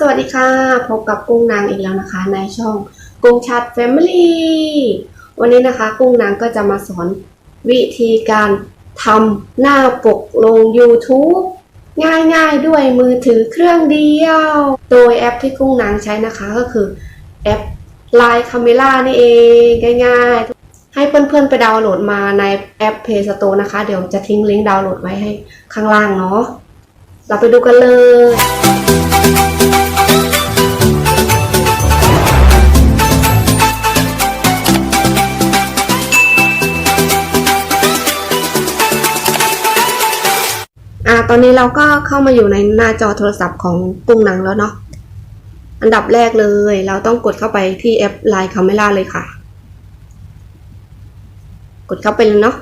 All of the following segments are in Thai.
สวัสดีค่ะ พบกับกุ้งนางอีกแล้วนะคะ ในช่องกุ้งชัด Family วันนี้นะคะ กุ้งนางก็จะมาสอนวิธีการทำหน้าปกลง YouTube ง่ายๆด้วยมือถือเครื่องเดียว โดยแอปที่กุ้งนางใช้นะคะก็คือแอป Line Camera นี่เองง่ายๆ ให้เพื่อนๆไปดาวน์โหลดมาในแอป Play Store นะคะ เดี๋ยวจะทิ้งลิงก์ดาวน์โหลดไว้ให้ข้างล่างเนาะเราไปดูกันเลย ตอนนี้เราก็เข้ามาอยู่ในหน้าจอโทรศัพท์ของกุ้งหนังแล้วเนาะ อันดับแรกเลย เราต้องกดเข้าไปที่แอป Line Camera เลยค่ะ กดเข้าไปเลยเนาะ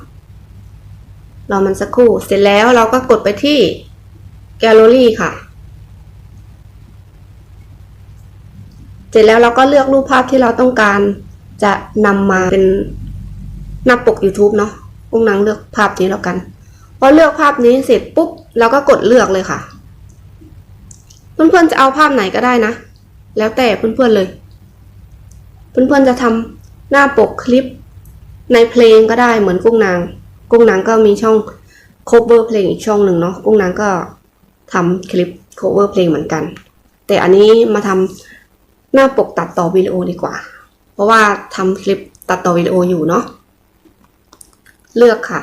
รอมันสักครู่ เสร็จแล้วเราก็กดไปที่แกลเลอรี่ค่ะ เสร็จแล้วเราก็เลือกรูปภาพที่เราต้องการจะนำมาเป็นหน้าปก YouTube เนาะกุ้งนางเลือกภาพนี้แล้วกัน อเลือกภาพนี้เสร็จปุ๊บเราก็กดเลือกเลยค่ะ เพื่อนๆจะเอาภาพไหนก็ได้นะ แล้วแต่เพื่อนๆเลย เพื่อนๆจะทำหน้าปกคลิป ในเพลงก็ได้เหมือนกุ้งนาง กุ้งนางก็มีช่อง cover เพลงอีกช่องหนึ่งเนาะกุ้งนางก็ทำคลิป cover เพลงเหมือนกัน แต่อันนี้มาทำหน้าปกตัดต่อวิดีโอดีกว่า เพราะว่าทำคลิปตัดต่อวิดีโออยู่เนาะเลือกค่ะ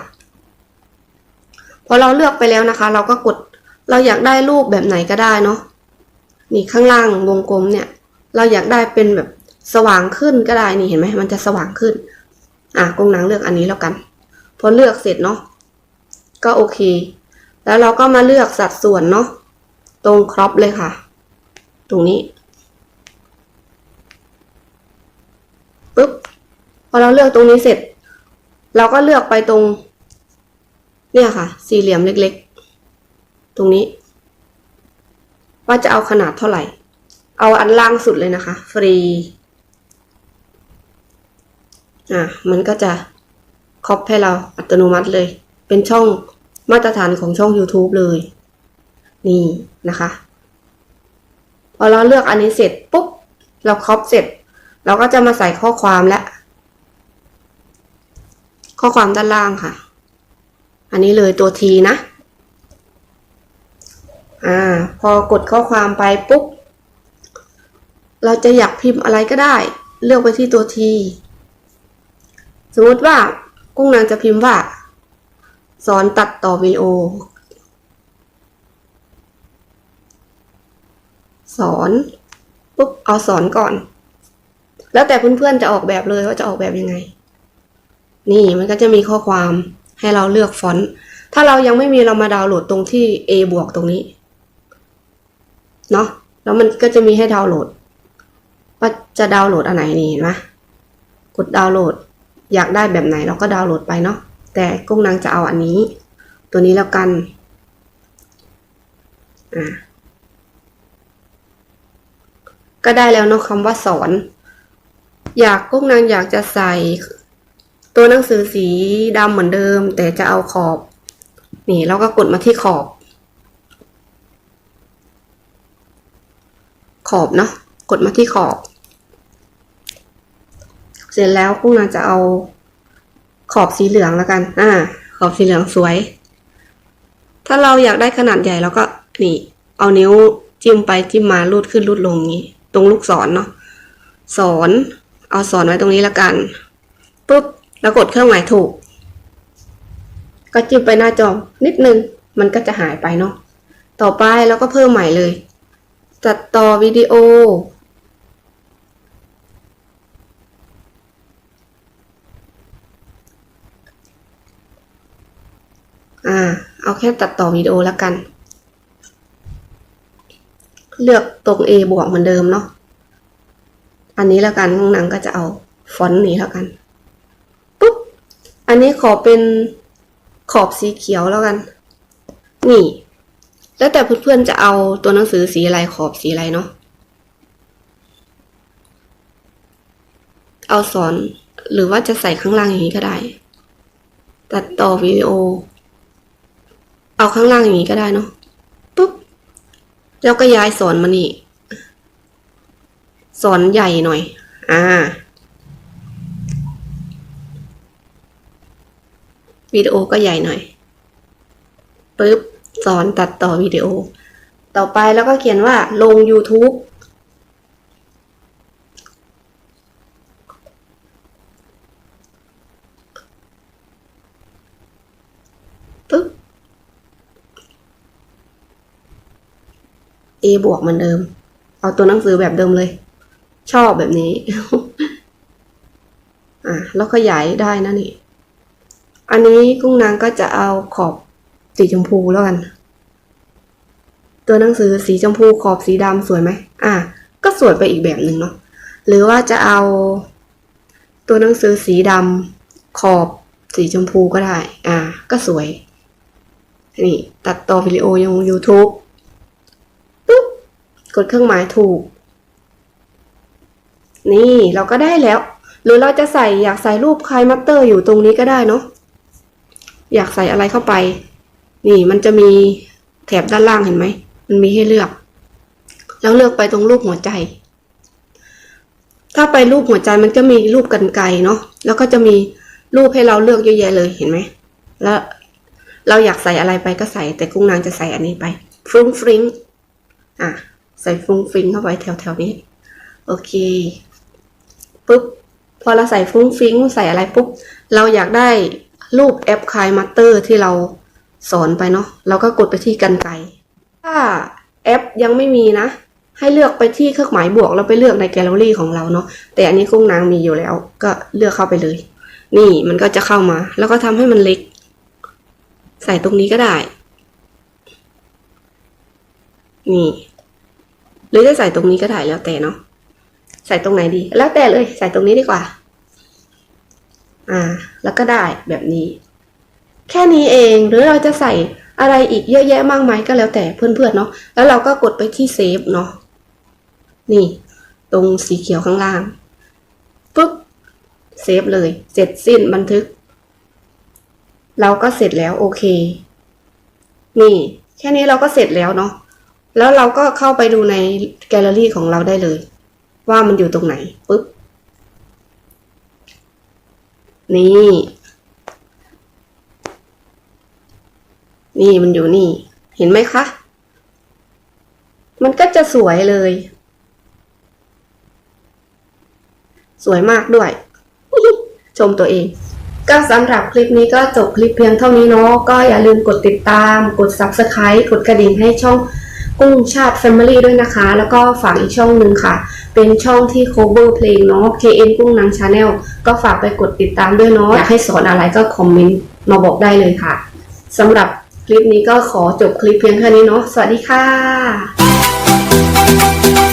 อเราเลือกไปแล้วนะคะ เราก็กดเราอยากได้รูปแบบไหนก็ได้เนาะนี่ข้างล่างวงกลมเนี่ย เราอยากได้เป็นแบบสว่างขึ้นก็ได้นี่เห็นไหมมันจะสว่างขึ้น อะกงนางเลือกอันนี้แล้วกันพอเลือกเสร็จเนาะก็โอเค แล้วเราก็มาเลือกสัดส่วนเนาะตรงครอปเลยค่ะ ตรงนี้ปุ๊บพอเราเลือกตรงนี้เสร็จ เราก็เลือกไปตรง เนี่ยค่ะ สี่เหลี่ยมเล็กๆ ตรงนี้ ว่าจะเอาขนาดเท่าไหร่ เอาอันล่างสุดเลยนะคะ ฟรี อะ มันก็จะครอปให้เราอัตโนมัติเลย เป็นช่องมาตรฐานของช่อง YouTube เลย นี่นะคะ พอเราเลือกอันนี้เสร็จปุ๊บ เราครอปเสร็จ เราก็จะมาใส่ข้อความและ ข้อความด้านล่างค่ะ อันนี้เลยตัวทีนะ อ่า พอกดข้อความไปปุ๊บ เราจะอยากพิมพ์อะไรก็ได้ เลือกไปที่ตัวทีสมมติว่ากุ้งนางจะพิมพ์ว่า สอนตัดต่อวิดีโอ สอนปุ๊บเอาสอนก่อน แล้วแต่เพื่อนๆจะออกแบบเลยว่าจะออกแบบยังไง นี่มันก็จะมีข้อความ ให้เราเลือกฟอนต์ ถ้าเรายังไม่มีเรามาดาวน์โหลดตรงที่ A บวกตรงนี้ เนาะ แล้วมันก็จะมีให้ดาวน์โหลด ว่าจะดาวน์โหลดอันไหนนี่เห็นไหมกดดาวน์โหลด อยากได้แบบไหนเราก็ดาวน์โหลดไปเนาะ แต่กุ้งนางจะเอาอันนี้ ตัวนี้แล้วกัน อ่า ก็ได้แล้วเนาะคำว่าสอน อยากกุ้งนางอยากจะใส่ ตัวหนังสือสีดำเหมือนเดิม แต่จะเอาขอบ นี่เราก็กดมาที่ขอบ ขอบเนาะกดมาที่ขอบ เสร็จแล้วกุ้งนาจะเอาขอบสีเหลืองแล้วกัน อ่า ขอบสีเหลืองสวย ถ้าเราอยากได้ขนาดใหญ่เราก็นี่ เอานิ้วจิ้มไปจิ้มมาลูดขึ้นลูดลงนี้ ตรงลูกศรเนาะ สอน เอาสอนไว้ตรงนี้แล้วกัน ปุ๊บ แล้วกดเครื่องหมายถูก ก็จิ้มไปหน้าจอนิดนึง มันก็จะหายไปเนาะ ต่อไปเราก็เพิ่มใหม่เลยตัดต่อวิดีโอ อ่า เอาแค่ตัดต่อวิดีโอแล้วกัน เลือกตรง A บวกเหมือนเดิมเนาะ อันนี้แล้วกันข้างหนังก็จะเอาฟอนต์นี้แล้วกัน อันนี้ขอเป็นขอบสีเขียวแล้วกัน นี่ แล้วแต่เพื่อนๆจะเอาตัวหนังสือสีอะไรขอบสีอะไรเนาะ เอาสอนหรือว่าจะใส่ข้างล่างอย่างนี้ก็ได้ ตัดต่อวิดีโอ เอาข้างล่างอย่างนี้ก็ได้เนาะ ปุ๊บ แล้วก็ย้ายสอนมานี่ สอนใหญ่หน่อย อ่า วิดีโอก็ใหญ่หน่อยปึ๊บสอนตัดต่อวิดีโอ ต่อไปแล้วก็เขียนว่าลง YouTube ปึ๊บ A บวกเหมือนเดิม เอาตัวหนังสือแบบเดิมเลย ชอบแบบนี้ อะ แล้วขยายได้นะนี่ อันนี้กุ้งนางก็จะเอาขอบสีชมพูแล้วกัน ตัวหนังสือสีชมพูขอบสีดำสวยไหมอะ ก็สวยไปอีกแบบหนึ่งเนาะ หรือว่าจะเอา ตัวหนังสือสีดำขอบสีชมพูก็ได้ อะ ก็สวย นี่ ตัดต่อวิดีโอยัง YouTube ปุ๊บ กดเครื่องหมายถูก นี่เราก็ได้แล้ว หรือเราจะใส่อยากใส่รูปคลายมัตเตอร์อยู่ตรงนี้ก็ได้เนาะ อยากใส่อะไรเข้าไป นี่มันจะมีแถบด้านล่างเห็นไหม มันมีให้เลือก แล้วเลือกไปตรงรูปหัวใจ ถ้าไปรูปหัวใจมันจะมีรูปกันไกรเนาะ แล้วก็จะมีรูปให้เราเลือกเยอะแยะเลยเห็นไหม แล้วเราอยากใส่อะไรไปก็ใส่ แต่กุ้งนางจะใส่อันนี้ไป ฟรุ้งฟริ้งอะ ใส่ฟรุ้งฟริ้งเข้าไปแถวๆนี้ โอเคปุ๊บพอเราใส่ฟรุ้งฟริ้งใส่อะไรปุ๊บ เราอยากได้ รูปแอปคลายมัตเตอร์ที่เราสอนไปเนาะเราก็กดไปที่กันไกถ้าแอปยังไม่มีนะ ให้เลือกไปที่เครื่องหมายบวกแล้วไปเลือกในแกลเลอรี่ของเราเนาะแต่อันนี้กุ้งนางมีอยู่แล้ว ก็เลือกเข้าไปเลย นี่มันก็จะเข้ามา แล้วก็ทำให้มันเล็ก ใส่ตรงนี้ก็ได้ นี่ หรือจะใส่ตรงนี้ก็ได้แล้วแต่เนาะใส่ตรงไหนดี แล้วแต่เลยใส่ตรงนี้ดีกว่า อ่า แล้วก็ได้แบบนี้ แค่นี้เองหรือเราจะใส่อะไรอีกเยอะแยะมากมายก็แล้วแต่เพื่อนๆเนาะแล้วเราก็กดไปที่เซฟเนาะนี่ ตรงสีเขียวข้างล่างปุ๊บเซฟเลย เสร็จสิ้นบันทึก เราก็เสร็จแล้วโอเค นี่ แค่นี้เราก็เสร็จแล้วเนาะแล้วเราก็เข้าไปดูในแกลเลอรี่ของเราได้เลย ว่ามันอยู่ตรงไหนปุ๊บ นี่ นี่มันอยู่นี่ เห็นไหมคะ มันก็จะสวยเลย สวยมากด้วย ชมตัวเอง ก็สำหรับคลิปนี้ก็จบคลิปเพียงเท่านี้เนาะ ก็อย่าลืมกดติดตาม กด subscribe กดกระดิ่งให้ช่องกุ้งชาติ Family ด้วยนะคะ แล้วก็ฝากอีกช่องหนึ่งค่ะ เป็นช่องที่ cover เพลงเนาะ KN กุ้งนาง Channel ก็ฝากไปกดติดตามด้วยเนาะอยากให้สอนอะไรก็คอมเมนต์มาบอกได้เลยค่ะสำหรับคลิปนี้ก็ขอจบคลิปเพียงแค่นี้เนาะสวัสดีค่ะ